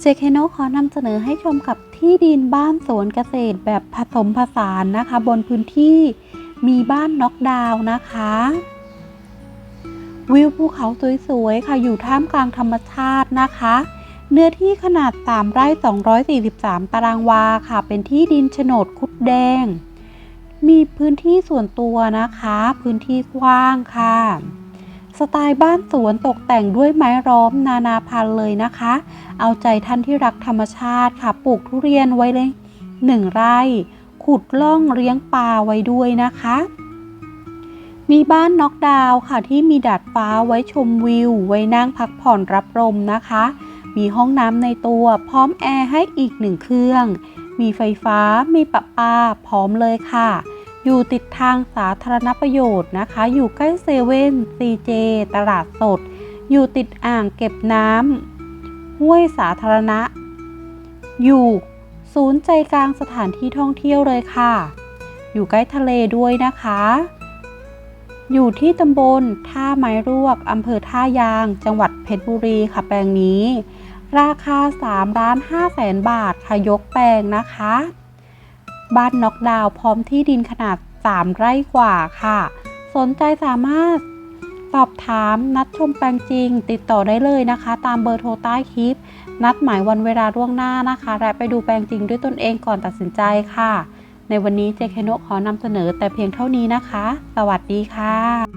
เจเคโนขอนำเสนอให้ชมกับที่ดินบ้านสวนเกษตรแบบผสมผสานนะคะ บนพื้นที่มีบ้านน็อกดาวน์นะคะ วิวภูเขาสวยๆค่ะอยู่ท่ามกลางธรรมชาตินะคะ เนื้อที่ขนาด 3 ไร่ 243 ตารางวาค่ะ เป็นที่ดินโฉนดคุดแดง มีพื้นที่ส่วนตัวนะคะ พื้นที่กว้างค่ะ สไตล์บ้านสวนตกแต่งด้วยไม้ล้อมนานาพันธุ์เลยนะคะ เอาใจท่านที่รักธรรมชาติค่ะ ปลูกทุเรียนไว้เลยหนึ่งไร่ ขุดล่องเลี้ยงปลาไว้ด้วยนะคะ มีบ้านน็อกดาวน์ค่ะที่มีดาดฟ้าไว้ชมวิว ไว้นั่งพักผ่อนรับลมนะคะ มีห้องน้ำในตัว พร้อมแอร์ให้อีกหนึ่งเครื่อง มีไฟฟ้า มีประปา พร้อมเลยค่ะ อยู่ติดทางสาธารณประโยชน์นะคะ อยู่ใกล้เซเว่นซีเจตลาดสด อยู่ติดอ่างเก็บน้ำห้วยสาธารณะ อยู่ศูนย์ใจกลางสถานที่ท่องเที่ยวเลยค่ะ อยู่ใกล้ทะเลด้วยนะคะ อยู่ที่ตำบลท่าไม้รวกอำเภอท่ายาง จังหวัดเพชรบุรีค่ะแปลงนี้ ราคา3ล้าน5แสนบาทค่ะยกแปลงนะคะ บ้านน็อกดาวพร้อมที่ดินขนาด 3 ไร่กว่าค่ะ สนใจสามารถสอบถามนัดชมแปลงจริง ติดต่อได้เลยนะคะ ตามเบอร์โทรใต้คลิป นัดหมายวันเวลาล่วงหน้านะคะ และไปดูแปลงจริงด้วยตนเองก่อนตัดสินใจค่ะ ในวันนี้เจคโนขอนำเสนอแต่เพียงเท่านี้นะคะ สวัสดีค่ะ